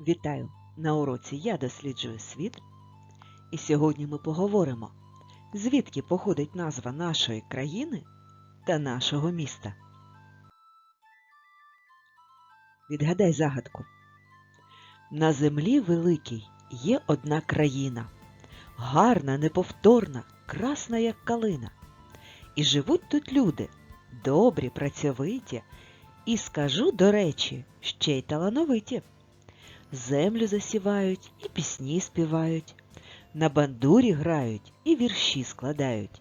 Вітаю! На уроці Я досліджую світ. І сьогодні ми поговоримо, звідки походить назва нашої країни та нашого міста. Відгадай загадку. На землі великій є одна країна, гарна, неповторна, красна, як калина. І живуть тут люди, добрі, працьовиті, і скажу, до речі, ще й талановиті. Землю засівають і пісні співають, на бандурі грають і вірші складають,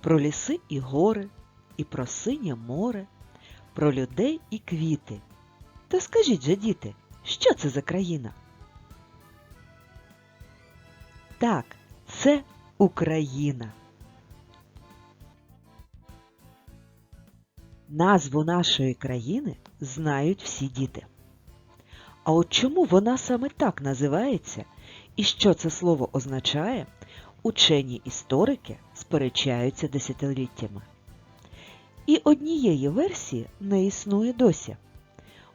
про ліси і гори, і про синє море, про людей і квіти. То скажіть же, діти, що це за країна? Так, це Україна. Назву нашої країни знають всі діти. А от чому вона саме так називається і що це слово означає, учені історики сперечаються десятиліттями. І однієї версії не існує досі.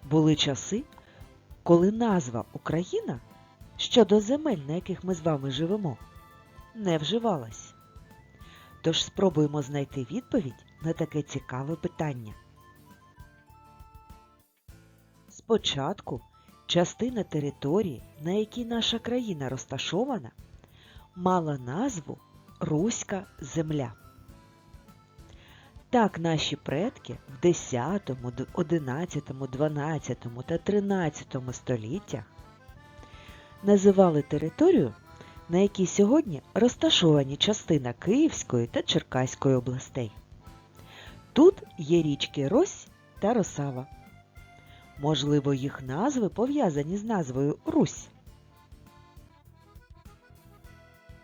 Були часи, коли назва Україна щодо земель, на яких ми з вами живемо, не вживалась. Тож спробуємо знайти відповідь на таке цікаве питання. Спочатку частина території, на якій наша країна розташована, мала назву Руська земля. Так наші предки в 10, 11, 12 та 13 століттях називали територію, на якій сьогодні розташовані частина Київської та Черкаської областей. Тут є річки Рось та Росава. Можливо, їх назви пов'язані з назвою Русь.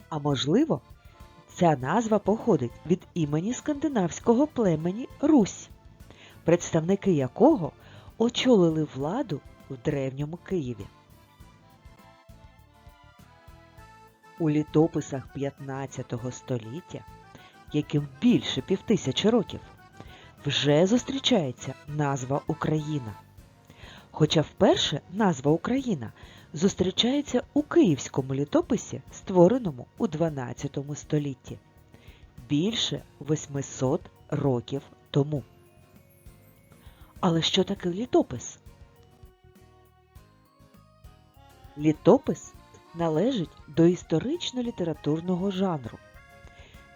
А можливо, ця назва походить від імені скандинавського племені Русь, представники якого очолили владу в древньому Києві. У літописах 15 століття, яким більше півтисячі років, вже зустрічається назва Україна. Хоча вперше назва Україна зустрічається у київському літописі, створеному у 12 столітті, більше 800 років тому. Але що таке літопис? Літопис належить до історично-літературного жанру,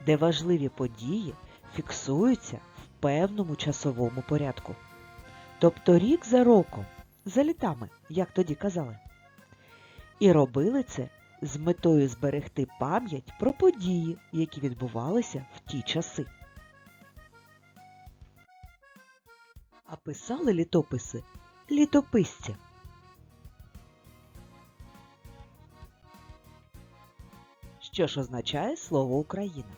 де важливі події фіксуються в певному часовому порядку. Тобто рік за роком за літами, як тоді казали. І робили це з метою зберегти пам'ять про події, які відбувалися в ті часи. А писали літописи літописці. Що ж означає слово Україна?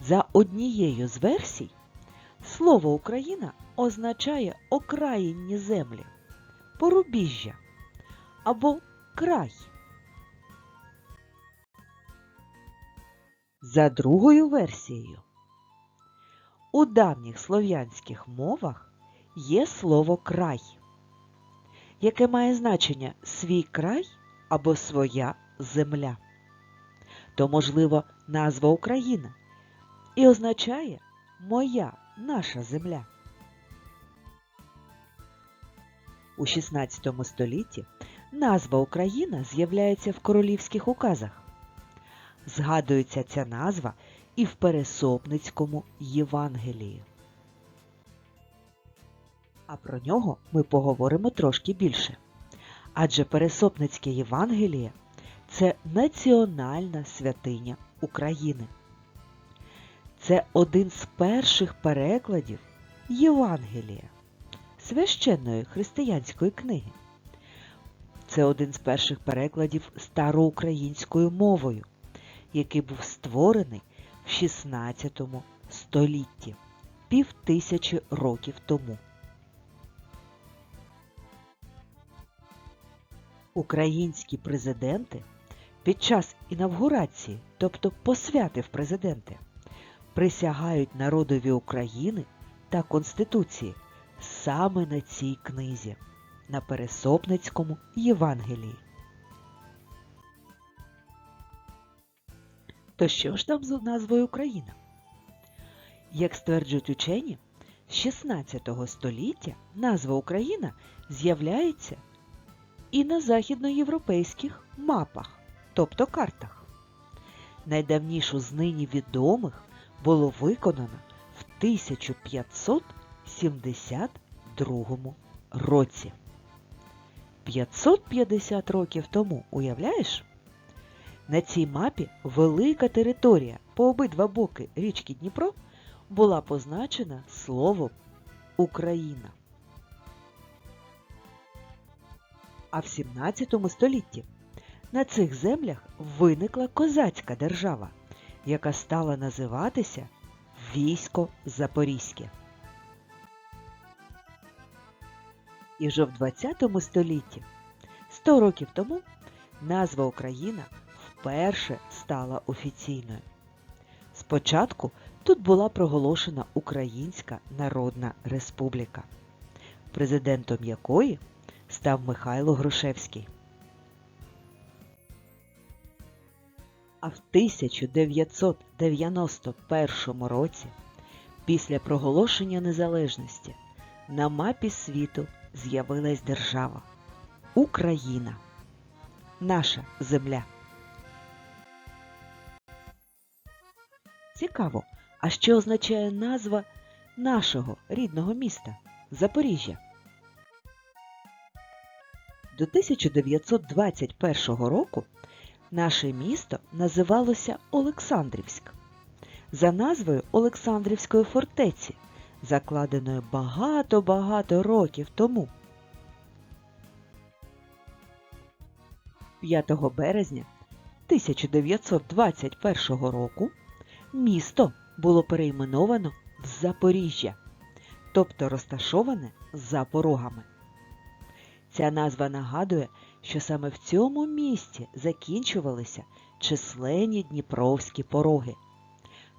За однією з версій, слово Україна означає окраїнні землі, порубіжжя або край. За другою версією, у давніх слов'янських мовах є слово край, яке має значення свій край або своя земля. То, можливо, назва Україна і означає моя наша земля. У XVI столітті назва Україна з'являється в королівських указах. Згадується ця назва і в Пересопницькому Євангелії. А про нього ми поговоримо трошки більше. Адже Пересопницьке Євангеліє це національна святиня України. Це один з перших перекладів Євангелія священної християнської книги. Це один з перших перекладів староукраїнською мовою, який був створений в 16 столітті, півтисячі років тому. Українські президенти під час інавгурації, тобто посвяти в президенти, присягають народові України та Конституції саме на цій книзі. на Пересопницькому Євангелії. То що ж там з назвою Україна? Як стверджують учені, з 16 століття назва Україна з'являється і на західноєвропейських мапах, тобто картах. Найдавнішу з нині відомих було виконано в 1572 році. 550 років тому, уявляєш? На цій мапі велика територія по обидва боки річки Дніпро була позначена словом Україна. А в 17 столітті на цих землях виникла козацька держава, яка стала називатися Військо Запорізьке. І вже в 20 столітті, 100 років тому, назва Україна вперше стала офіційною. Спочатку тут була проголошена Українська Народна Республіка, президентом якої став Михайло Грушевський. А в 1991 році, після проголошення незалежності, на мапі світу з'явилась держава Україна, наша земля. Цікаво, а що означає назва нашого рідного міста Запоріжжя? До 1921 року наше місто називалося Олександрівськ за назвою Олександрівської фортеці, закладеної багато-багато років тому. 5 березня 1921 року місто було перейменовано в Запоріжжя, тобто розташоване за порогами. Ця назва нагадує, що саме в цьому місті закінчувалися численні дніпровські пороги,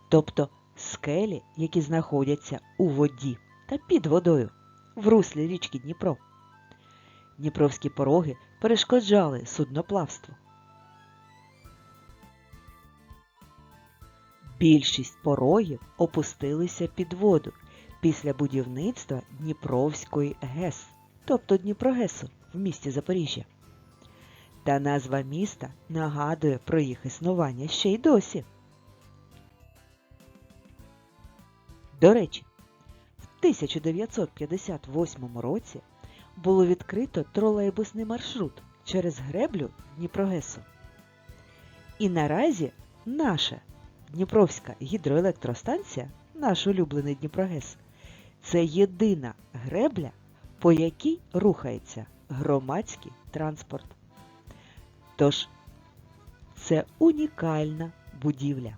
тобто скелі, які знаходяться у воді та під водою в руслі річки Дніпро. Дніпровські пороги перешкоджали судноплавству. Більшість порогів опустилися під воду після будівництва Дніпровської ГЕС, тобто Дніпрогесу в місті Запоріжжя. Та назва міста нагадує про їх існування ще й досі. До речі, в 1958 році було відкрито тролейбусний маршрут через греблю Дніпрогесу. І наразі наша Дніпровська гідроелектростанція, наш улюблений Дніпрогес, це єдина гребля, по якій рухається громадський транспорт. Тож це унікальна будівля.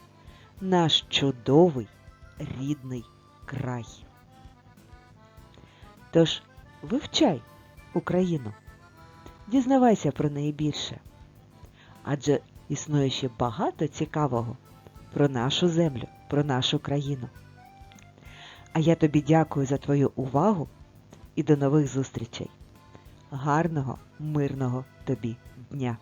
наш чудовий рідний край. Тож вивчай Україну, дізнавайся про неї більше, адже існує ще багато цікавого про нашу землю, про нашу країну. А я тобі дякую за твою увагу і до нових зустрічей. Гарного, мирного тобі дня!